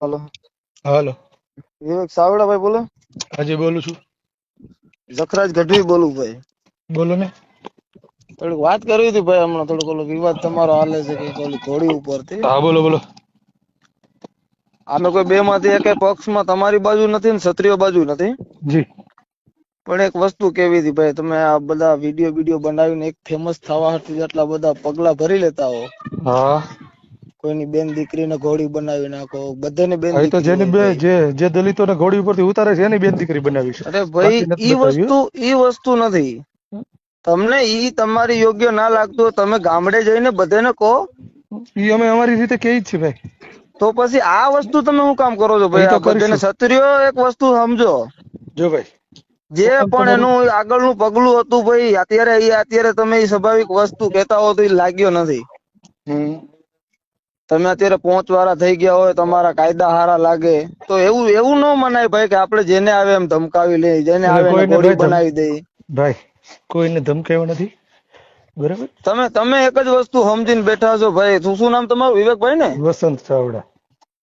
હાલો. હાલો. વિવેક સાવડાભાઈ બોલો. હાજી બોલું છું. જખરાજ ગઢવી બોલું ભાઈ. બોલો ને. થોડીક વાત કરવી હતી ભાઈ હમણાં થોડોક ઓલો વિવાદ તમારો હાલે છે કે ઓલી ઘોડી ઉપરથી. હા બોલો બોલો. આમે કોઈ બે માંથી એક પક્ષમાં તમારી બાજુ નથી ને ક્ષત્રિય બાજુ નથી? જી. પણ એક વસ્તુ કેવી હતી ભાઈ તમે આ બધા વીડિયો વીડિયો બનાવીને એક ફેમસ થવા હાટુ એટલા બધા પગલા ભરી લેતા હો. હા. કોઈની બેન દીકરીને ઘોડી બનાવી નાખો બધાને બેન તો જેની બે જે જે દલિતોને ઘોડી ઉપરથી ઉતારે છે એની બેન દીકરી બનાવી છે. અરે ભાઈ ઈ વસ્તુ ઈ વસ્તુ નથી. તમને ઈ તમારી યોગ્ય ના લાગતું તમે ગામડે જઈને બધાને કહો. ઈ અમે અમારી રીતે કહી જ છે ભાઈ. તો પછી આ વસ્તુ તમે શું કામ કરો છો ભાઈ? બધાને ક્ષત્રિયો એક વસ્તુ સમજો. જો ભાઈ. જે પણ એનું આગળનું પગલું હતું ભાઈ અત્યારે અત્યારે તમે સ્વાભાવિક વસ્તુ કહેતા હો તો ઈ લાગ્યો નથી. તમે અત્યારે પોંચ વાળા થઈ ગયા હોય તમારા કાયદા હારા લાગે. તો એવું એવું ન મનાય ભાઈ કે આપણે જેને આવે એમ ધમકાવી લઈએ જેને આવે ગોળી બનાવી દઈએ ભાઈ કોઈને ધમકાવ્યો નથી? બરાબર? તમે તમે એક જ વસ્તુ સમજીને બેઠા છો ભાઈ. શું શું નામ તમારું? વિવેકભાઈ ને? વસંત ચાવડા.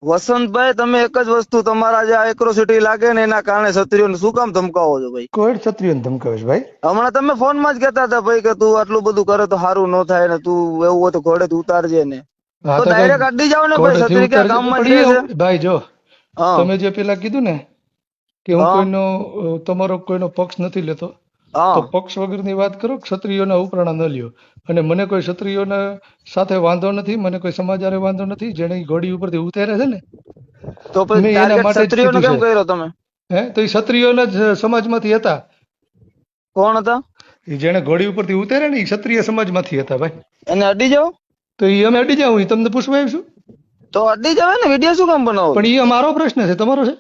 વસંતભાઈ તમે એક જ વસ્તુ તમારા જે એક્રોસિટી લાગે ને એના કારણે ક્ષત્રિયોને શું કામ ધમકાવો છો ભાઈ? કોઈ ક્ષત્રિયોને ધમકાવે છે ભાઈ. હમણાં તમે ફોનમાં જ કહેતા હતા ભાઈ કે તું આટલું બધું કરે તો સારું ન થાય ને તું એવું હોય તો ઘોડે ઉતારજે ને. તો ડાયરેક્ટ અડી જાવ ને ભાઈ ઘોડેથી ક્ષત્રિય ક્યાં ઉતારી- ગામમાં પણ જ રહે ઈ છે ભાઈ જો તમે જે પેલા કીધું ને કે હું કોઈનો તમારો કોઈનો પક્ષ નથી લેતો તો પક્ષ વગરની વાત કરો ક્ષત્રિયોના ઉપરાણા ન લ્યો. અને મને કોઈ ક્ષત્રિયોના સાથે વાંધો નથી મને કોઈ સમાજારે વાંધો નથી જેને ઘોડી ઉપરથી ઉતારે છે ને. તો પછી એના માટે કેમ કર્યો તમે? હે? તો એ ક્ષત્રિયોના જ સમાજમાંથી હતા. કોણ હતા? જેને ઘોડી ઉપરથી ઉતારે ને એ ક્ષત્રિય સમાજમાંથી હતા ભાઈ. એને અડી જાવ? તો એ અમે અડી જાવ તમને પૂછવા આવીશું. તો અડી જવાય ને વીડિયો શું કામ બનાવો? પણ એ અમારો પ્રશ્ન છે તમારો છે?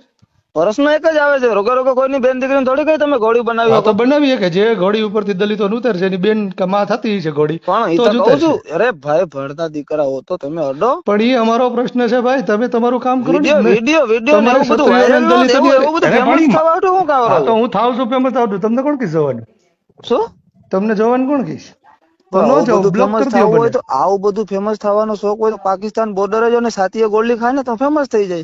પ્રશ્ન એક જ આવે છે રોગે રોગે કોઈની બેન દીકરીને થોડી કઈ તમે ઘોડી બનાવી તો બનાવી કે જે ઘોડી ઉપરથી દલિતો ઉતર છે એની બેન કમા થતી છે ઘોડી પણ એ તો કહું છું અરે ભાઈ ભણતા દીકરા હો તો તમે અડો. પણ એ અમારો પ્રશ્ન છે ભાઈ તમે તમારું કામ કરો. વીડિયો વીડિયો વીડિયો ને બધું વાયરલ એવું બધું ફેમસ થવા શું કામ હા તો હું થાવ છું ફેમસ થાવ તમને કોણ કીધું જવાનું? શું? તમને જવાનું કોણ કહીશ તો આવું બધું ફેમસ તો થવાનો શોખ હોય તો પાકિસ્તાન બોર્ડર જો ને સાથીએ ગોળી ખાય ને તો ફેમસ થઈ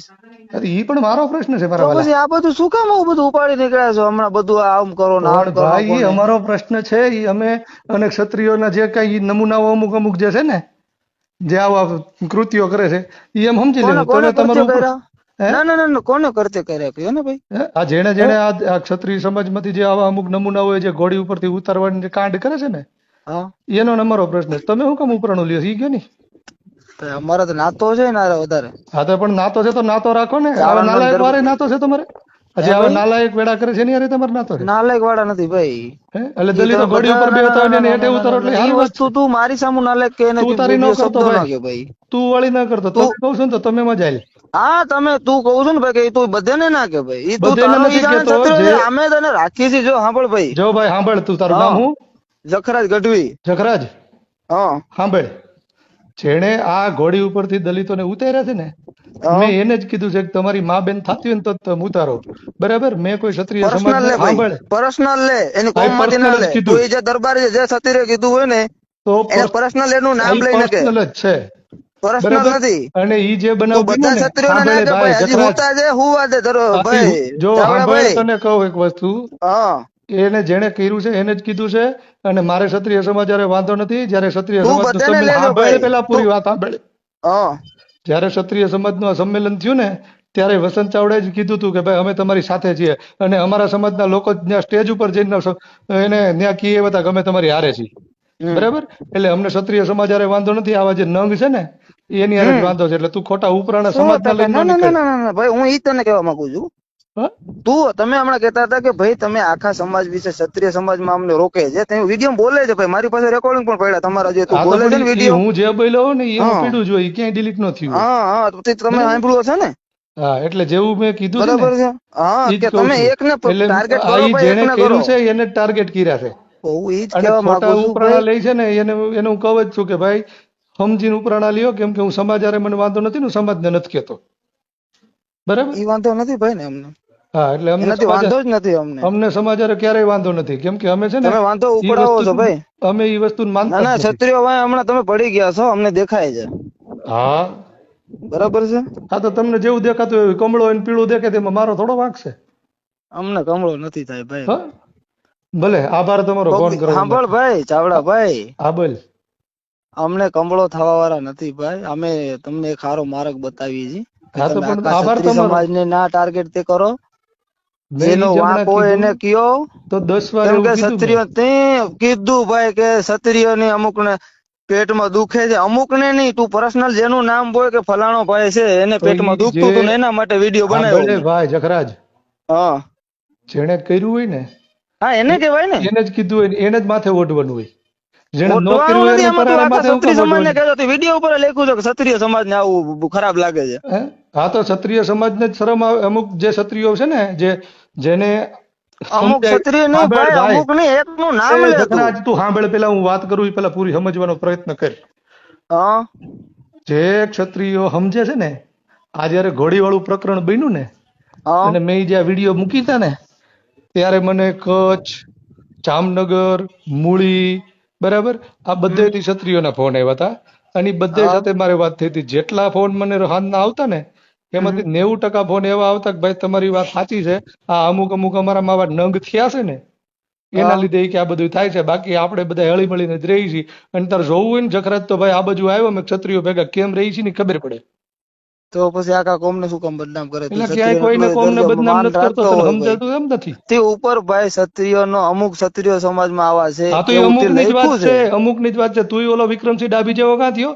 અરે ઈ પણ મારો પ્રશ્ન છે તો મારા પછી આ બધું શું કામ આવું બધું ઉપાડી નીકળ્યા છો? હમણાં બધું આમ કરો ને આમ કરો ભાઈ અમારો પ્રશ્ન છે ઈ અમે અને ક્ષત્રિયોના જે કઈ નમૂનાઓ અમુક અમુક જે છે ને જે આવા કૃત્યો કરે છે ઈ એમ સમજી લેવું તમે તમારું ના ના ના ના, કોને કરતે કર્યા? કયો ને ભાઈ? આ જેણે જેણે આ આ ક્ષત્રિય સમાજમાંથી જે આવા અમુક નમૂના હોય જે ઘોડી ઉપરથી ઉતારવાની કાંડ કરે છે ને હા. એનો અમારો પ્રશ્ન છે. તમે શું કામ ઉપરાણું લ્યો? ઈ ગયો ની? તો તો નાતો છે ને વધારે. હા તો પણ નાતો છે તો નાતો રાખો ને. હવે નાલાયક વારે નાતો છે તમારે? હજી હવે નાલાયક વેડા કરે છે ને યાર તમારે નાતો છે? નાલાયક વાળા નથી ભાઈ. એટલે દલિતો ઘોડી ઉપર બેહતા હોય ને હેઠે ઉતરો એટલે વાત વસ્તુ તું મારી સામુ નાલાયક કે ને તું ઉતારી ન કરતો ભાઈ. તું વાળી ના કરતો. તું કહું છું ને તો તમે મજા આવી હા તમે તું કહું છું ને ભાઈ કે ઈ તું બધાને ના કે ભાઈ. ઈ તું તારો ઈ જાણે. અમે તને રાખીએ છીએ. જો સાંભળ ભાઈ. જો ભાઈ સાંભળ તું તારું નામ હું? જખરાજ ગઢવી. જખરાજ? હા. સાંભળ જેણે આ ઘોડી ઉપરથી દલિતોને ઉતાર્યા છે ને મેં એને જ કીધું છે કે તમારી મા બેન થતી હોય ને તો તમે ઉતારો. બરાબર? મેં કોઈ ક્ષત્રિય પર્સનલ સમાજ સાંભળ પર્સનલ લે. એની કોમમાંથી ના લે. તો એ જે દરબારી જે સતીરે કીધું હોય ને તો એને પર્સનલ એનું નામ લઈને કે. પર્સનલ જ છે. પર્સનલ નથી. અને ઈ જે બનાવ બધા ક્ષત્રિયોને ના કે ભાઈ હજી હોતા છે હુવા દે ધરો ભાઈ જો સાંભળ ભાઈ. તને કહું એક વસ્તુ. હા. એને જેણે કર્યું છે એને જ કીધું છે અને મારે ક્ષત્રિય સમાજ હારે વાંધો નથી. જ્યારે ક્ષત્રિય ભાઈ. પેલા પૂરી વાત સાંભળે જ્યારે ક્ષત્રિય સમાજનું આ સંમેલન થયું ને ત્યારે વસંત ચાવડાએ જ કીધું હતું કે ભાઈ અમે તમારી સાથે છીએ અને અમારા સમાજના લોકો ત્યાં સ્ટેજ ઉપર જઈને એને ત્યાં કીએ બધા અમે તમારી હારે છીએ. બરાબર? એટલે અમને ક્ષત્રિય સમાજ હારે વાંધો નથી. આવા જે નંગ છે ને એની હારે વાંધો છે. એટલે તું ખોટા ઉપરાણા સમાજના લઈને ના ના ના ભાઈ હું ઈ તને કહેવા માંગુ છું? તું તમે હમણાં કહેતા હતા કે ભાઈ તમે આખા સમાજ વિશે ક્ષત્રિય સમાજમાં અમને રોકે છે. તે વીડિયો બોલે છે ભાઈ. મારી પાસે રેકોર્ડિંગ પણ પડ્યા. તમારા જે તું બોલે છે ને વીડિયો. હું જે બોલ્યો ને એ પીડું જો એ ક્યાંય ડિલીટ ન થયું હા હા. તો તમે સાંભળ્યું હશે ને? હા એટલે જેવું મેં કીધું બરાબર છે. હા કે તમે. એકને ટાર્ગેટ કરો ભાઈ જેણે કર્યું છે એને ટાર્ગેટ કર્યા છે. હું એ જ કહેવા માંગુ છું ઉપરાણા લે છે ને એને એને હું કહું જ છું કે ભાઈ સમજીને ઉપરાણા લ્યો. કેમ કે હું સમાજ મને વાંધો નથી ને હું સમાજને નથી કહેતો. બરાબર? એ વાંધો નથી ભાઈ ને અમને. હા એટલે અમને એનાથી વાંધો જ નથી અમને. અમને સમાજ ક્યારેય વાંધો નથી. કેમ કે અમે છે ને તમે વાંધો ઉપડાવો છો ભાઈ. અમે એ વસ્તુ માનતા ના ક્ષત્રિયો ભાઈ હમણાં તમે પડી ગયા છો અમને દેખાય છે. હા. બરાબર છે? હા તો તમને જેવું દેખાતું હોય કમળો અને પીળું દેખે તેમાં મારો થોડો વાંક છે. અમને કમળો નથી થાય ભાઈ. ભલે આભાર તમારો ફોન કરો સાંભળ ભાઈ ચાવડા ભાઈ. હા બોલ. અમને કમળો થવા વાળા નથી ભાઈ. અમે તમને એક સારો માર્ગ બતાવીએ છીએ આભાર. સમાજને ના ટાર્ગેટ તે કરો. જેનો વાંક હોય એને કયો? તો દસ વાર કે ક્ષત્રિય તે કીધું ભાઈ કે ક્ષત્રિયની અમુક ને પેટમાં દુખે છે. અમુક ને નહીં તું પર્સનલ જેનું નામ બોલ કે ફલાણો ભાઈ છે એને પેટમાં દુખતું હતું એના માટે વીડિયો બનાવ્યો. ભાઈ જખરાજ. હા. જેણે કર્યું હોય ને હા એને કહેવાય ને. એને જ કીધું હોય એને જ માથે ઓઢવાનું હોય. જેણે ન કર્યું હોય નથી એને પરાણે માથે ક્ષત્રિય સમાજ ને કહેતો વીડિયો ઉપર લખ્યું છે કે ક્ષત્રિય સમાજને આવું ખરાબ લાગે છે. હા? તો ક્ષત્રિય સમાજને જ શરમ આવે અમુક જે ક્ષત્રિયો છે ને જે જેને અમુક સમજાય- ક્ષત્રિય નહીં ભાઈ ભાઈ. અમુક નહીં એકનું નામ એ તું. સાંભળ પેલા હું વાત કરું પેલા પૂરી સમજવાનો પ્રયત્ન કર. જે ક્ષત્રિયો સમજે છે ને આ જયારે ઘોડીવાળું પ્રકરણ બન્યું ને અને મેં જ્યાં વીડિયો મૂકી હતા ને ત્યારે મને કચ્છ જામનગર મૂળી બરાબર આ બધે ક્ષત્રિયોના ફોન આવ્યા હતા અને બધે સાથે મારે વાત થઈ હતી. જેટલા ફોન મને હાથના આવતા ને એમાંથી નેવું ટકા ફોન એવા આવતા કે ભાઈ તમારી વાત સાચી છે. આ અમુક અમુક અમારામાં આવા નંગ થયા છે ને એના લીધે કે આ બધું થાય છે. બાકી આપણે બધા હળી મળીને જ રહી છીએ. અને તાર જોવું હોય ને જખરાત તો ભાઈ આ બાજુ આવ્યો મેં ક્ષત્રિયો ભેગા કેમ રહી છીએ ને ખબર પડે. તો પછી આખા કોમને શું કામ બદનામ કરે? એટલે ક્યાંય કોઈને કોમને બદનામ નથી કરતો. સમજાતું એમ નથી? તે ઉપર ભાઈ ક્ષત્રિયોનો અમુક ક્ષત્રિય સમાજમાં આવા છે આ તો અમુકની જ વાત છે. અમુકની જ વાત છે. તું ઓલો વિક્રમસિંહ ડાભી જેવો ક્યાં થયો?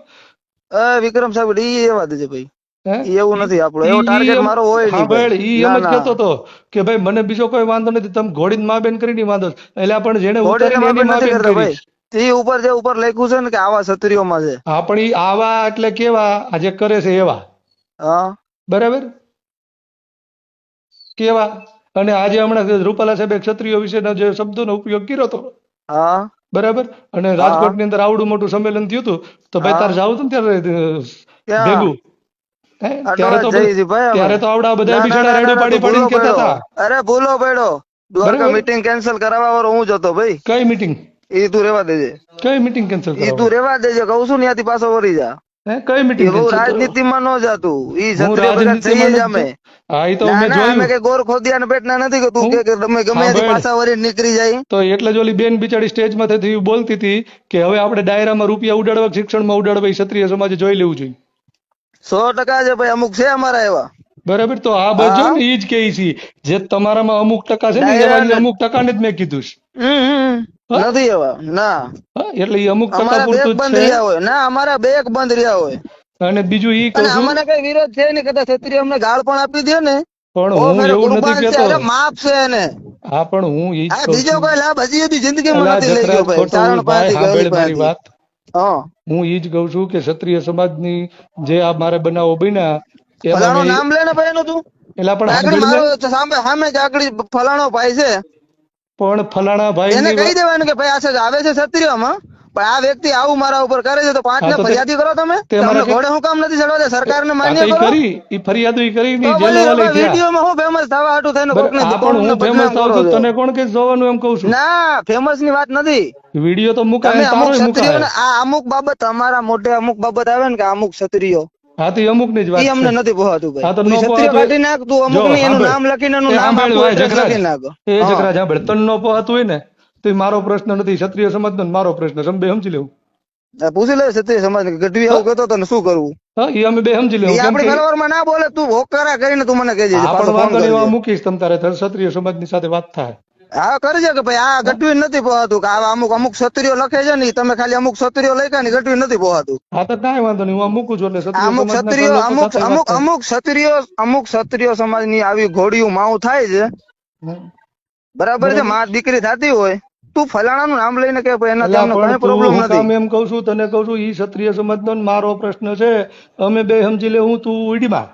એ વિક્રમ સાહેબ ઈ એવા દેજે ભાઈ. એવું નથી આપણો. એવો ટાર્ગેટ મારો હોય નહીં ભાઈ. ઈ એમ જ કહેતો તો કે ભાઈ મને બીજો કોઈ વાંધો નથી તમે ઘોડીને માં બેન કરીને વાંધો એટલે પણ જેને ઉતારીને એની માં બેન કરી તે ઉપર જે ઉપર લખ્યું છે ને કે આવા ક્ષત્રિયોમાં છે. હા પણ ઈ આવા એટલે કેવા? આ જે કરે છે એવા. હા. બરાબર? કેવા? અને આજે હમણાં રૂપાલા સાહેબે ક્ષત્રિયો વિશેના જે શબ્દોનો ઉપયોગ કર્યો હતો. હા. બરાબર? અને રાજકોટની અંદર આવડું મોટું સંમેલન થયું હતું. તો ભાઈ તારે જાવું હતું ને ત્યારે ભેગું? ત્યારે તો. ત્યારે તો આવડા બધા ના, ના, બિચારા રેડો પાડી પાડીને કહેતા હતા. અરે ભૂલો પડ્યો. દ્વારકા મીટિંગ કેન્સલ કરાવવા વાળો હું જતો ભાઈ. કઈ મીટિંગ એ તું રેવા દેજે. કઈ મીટિંગ કેન્સલ એ તું રેવા દેજે કહું છું ને ત્યાંથી પાછો વળી જા. હે કઈ મીટિંગ કેન્સલ રાજનીતિમાં ન જાતું. ઈ હું ક્ષત્રિય બધા થઈએ જ અમે. હા એ તો ના મેં ના અમે જોયું કઈ ગોર ખોદિયા પેટના નથી કે તું કે કે તમે ગમે ત્યાંથી પાછા વળી નીકળી જાય. તો એટલે જ ઓલી બેન બિચારી સ્ટેજમાંથી બોલતી હતી કે હવે આપણે ડાયરામાં રૂપિયા ઉડાડવા શિક્ષણમાં ઉડાડવા ક્ષત્રિય સમાજે જોઈ લેવું જોઈએ. સો ટકા છે ભાઈ અમુક છે અમારા એવા. બરાબર તો આ બાજુ ને ઈ જ કહે છે. જે તમારામાં અમુક ટકા છે ને એવા ઈ ને- અમુક જ મેં કીધું છે? નથી એવા ના. એટલે ઈ અમુક ટકા પૂરતું બંધ રહ્યા હોય. ના અમારા બેક બંધ રહ્યા હોય. અને બીજું ઈ કહું અમને કઈ વિરોધ છે નહીં કદાચ ક્ષત્રિય અમને ગાળ પણ આપી દે ને. પણ હું એવું નથી કહેતો. માફ છે એને. હા પણ હું ઈ બીજો કોઈ લાભ હજી સુધી જિંદગીમાં નથી લઈ ગયો ભાઈ. ભાઈ પાસેથી મારી વાત. હા. હું ઈ જ કઉ છું કે ક્ષત્રિય સમાજની જે આ મારે બનાવો બન્યા ફલાણો નામ લે ને ભાઈ નું તું? એટલે પણ આગળ ને, સામે સામે જ આગળ ફલાણો ભાઈ છે. પણ ફલાણા ભાઈ એને કહી દેવાનું કે ભાઈ આ છે આવે છે ક્ષત્રિયમાં. પણ આ વ્યક્તિ આવું મારા ઉપર કરે છે તો પાંચ ને ફરિયાદી કરો તમે? તમને ઘોડે હું કામ નથી ચડવા દે સરકારને માન્ય કરો? ઈ ફરિયાદો કરી ની જેલ વાલે ભાઈ, હું ફેમસ થવા હાટું થઈને કોક ને પણ હું ફેમસ થાવ છું તને કોણ કે જોવાનું એમ કહું છું? ના ફેમસની વાત નથી. વિડિયો તો મુકાય અમુક તારો મુકાય. આ અમુક બાબત તમારા મોઢે અમુક બાબત આવે ને કે અમુક ક્ષત્રિયો. હા તો અમુકની જ વાત અમને નથી પોહાતું હા, તો પોહાતું કાઢી નાખ તું અમુકની એનું નામ લખીને એનું નામ. લખી નાખ. એ હા. જગરાજ તન નો પોહાતું હોય ને તો મારો પ્રશ્ન નથી ક્ષત્રિય સમાજ નો મારો પ્રશ્ન. બે સમજી લેવું. પૂછી લે ક્ષત્રિય સમાજ ગઢવી આવું કહેતો તો શું કરવું? હા એ અમે બે સમજી લેવું. આપણે કે ના બોલે તું હોકારા કરીને તું મને કહેજે પણ વાંધો એવા મૂકીશ તમ તારે તારે ક્ષત્રિય સમાજની સાથે વાત થાય. હા કરજે કે ભાઈ આ ગઢવી નથી પોહાતું કે આ અમુક અમુક ક્ષત્રિયો લખે છે ને તમે ખાલી અમુક ક્ષત્રિયો લખ્યા ને ગઢવી નથી પોહાતું. હા તો કાંઈ વાંધો નહીં હું મૂકું છું એટલે અમુક સમાજના ક્ષત્રિયો લોકો અમુક અમુક થાય. અમુક ક્ષત્રિયો અમુકની સમાજની આવી ઘોડીયું માવું થાય છે. બરાબર છે. માં દીકરી થતી હોય તું ફલાણાનું નામ લઈને કે એના તેમનો કઈ પ્રોબ્લેમ હું કામ એમ કહું છું તને કહું છું ઈ ક્ષત્રિય સમાજનો મારો પ્રશ્ન છે. અમે બે સમજી લે હું તું ઉડીમાં.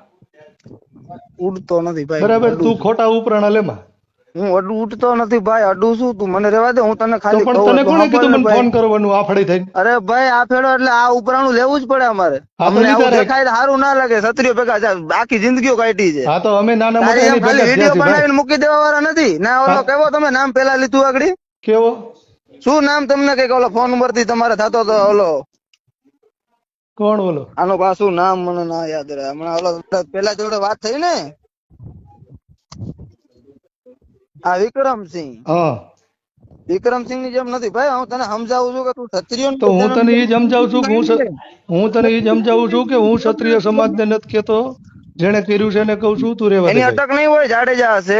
ઉડતો નથી ભાઈ બરાબર? તું ખોટા ઉપરાણા લેમાં હું ઉડતો નથી ભાઈ અડું છું. તું મને રહેવા દે હું તને ખાલી પણ તને કોણે કીધું મને ફોન કરવાનું આ ફળી થઈને? અરે ભાઈ આ ફેડો એટલે આ ઉપરાણું લેવું જ પડે અમારે. અમને આવું દેખાય સારું ના લાગે ક્ષત્રિય ભેગા. આખી જિંદગીઓ કાઢી છે. હા તો અમે નાના મોટા વીડિયો. બનાવીને મૂકી દેવા વાળા નથી. ના ઓલો કેવો તમે નામ પેલા લીધું આગળ? કેવો? શું નામ તમને કંઈક? ઓલો ફોન નંબરથી તમારે થતો હતો ઓલો કોણ બોલો આનું પાછું નામ મને ના યાદ રહે. હમણાં ઓલો પેલા જોડે વાત થઈ ને? આ વિક્રમસિંહ. હા. વિક્રમસિંહની જેમ નથી. ભાઈ હું તને સમજાવું છું કે તું ક્ષત્રિય તો હું તને એ સમજાવું છું હું હું તને એ સમજાવું છું કે હું ક્ષત્રિય સમાજને નથી કેતો જેને કર્યું છે એને કહું છું તું રેવા એની અટક નહીં હોય જાડેજા હશે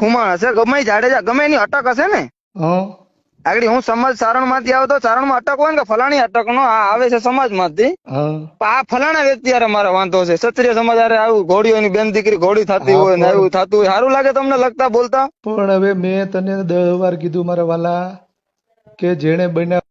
ખુમાણ હશે ગમે જાડેજા ગમે એની અટક હશે ને? આગળ હું સમાજ સારણમાંથી આવતો સારણમાં અટક હોય ને ફલાણી અટક નો આ આવે છે સમાજમાંથી આ ફલાણા વ્યક્તિ અરે મારે વાંધો છે. ક્ષત્રિય સમાજ અરે આવું ઘોડીઓની બેન દીકરી ઘોડી થતી હોય ને એવું થતું હોય સારું લાગે તમને લગતા બોલતા? પણ હવે મેં તને દર વાર કીધું મારા વાલા કે જેને બન્યા